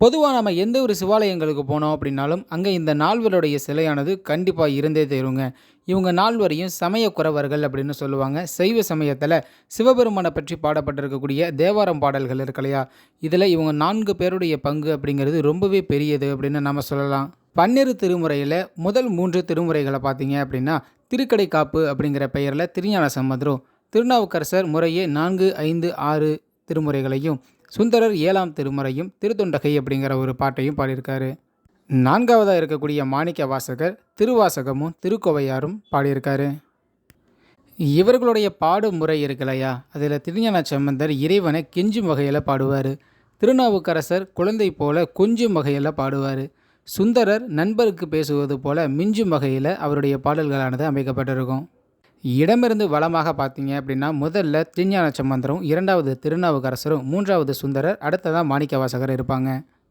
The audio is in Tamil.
பொதுவாக நம்ம எந்த ஒரு சிவாலயங்களுக்கு போனோம் அப்படின்னாலும், அங்கே இந்த நால்வருடைய சிலையானது கண்டிப்பாக இருந்தே தீருங்க. இவங்க நால்வரையும் சமய குறவர்கள் அப்படின்னு சொல்லுவாங்க. சைவ சமயத்தில் சிவபெருமானை பற்றி பாடப்பட்டிருக்கக்கூடிய தேவாரம் பாடல்கள் இருக்கு இல்லையா? இவங்க நான்கு பேருடைய பங்கு அப்படிங்கிறது ரொம்பவே பெரியது அப்படின்னு நம்ம சொல்லலாம். பன்னிரு திருமுறையில் முதல் மூன்று திருமுறைகளை பார்த்தீங்க அப்படின்னா, திருக்கடைக்காப்பு அப்படிங்கிற பெயரில் திருஞான சம்பந்தரும், திருநாவுக்கரசர் முறையே 4, 5, 6 திருமுறைகளையும், சுந்தரர் ஏழாம் திருமுறையும், திருத்தொண்டகை அப்படிங்கிற ஒரு பாட்டையும் பாடியிருக்காரு. நான்காவதாக இருக்கக்கூடிய மாணிக்க வாசகர் திருவாசகமும், திருக்கோவையாரும் பாடியிருக்காரு. இவர்களுடைய பாடும் முறை இருக்கலையா அதில் திருஞான சம்பந்தர் இறைவனை கெஞ்சும் வகையில் பாடுவார் திருநாவுக்கரசர் குழந்தை போல கொஞ்சும் வகையில் பாடுவார் சுந்தரர் நண்பருக்கு பேசுவது போல மிஞ்சும் வகையில் அவருடைய பாடல்களானது அமைக்கப்பட்டிருக்கும். இடமிருந்து வளமாக பார்த்தீங்க அப்படின்னா, முதல்ல திருஞான சம்பந்தரும், இரண்டாவது திருநாவுக்கரசரும், மூன்றாவது சுந்தரர், அடுத்ததாக மாணிக்கவாசகர் இருப்பாங்க.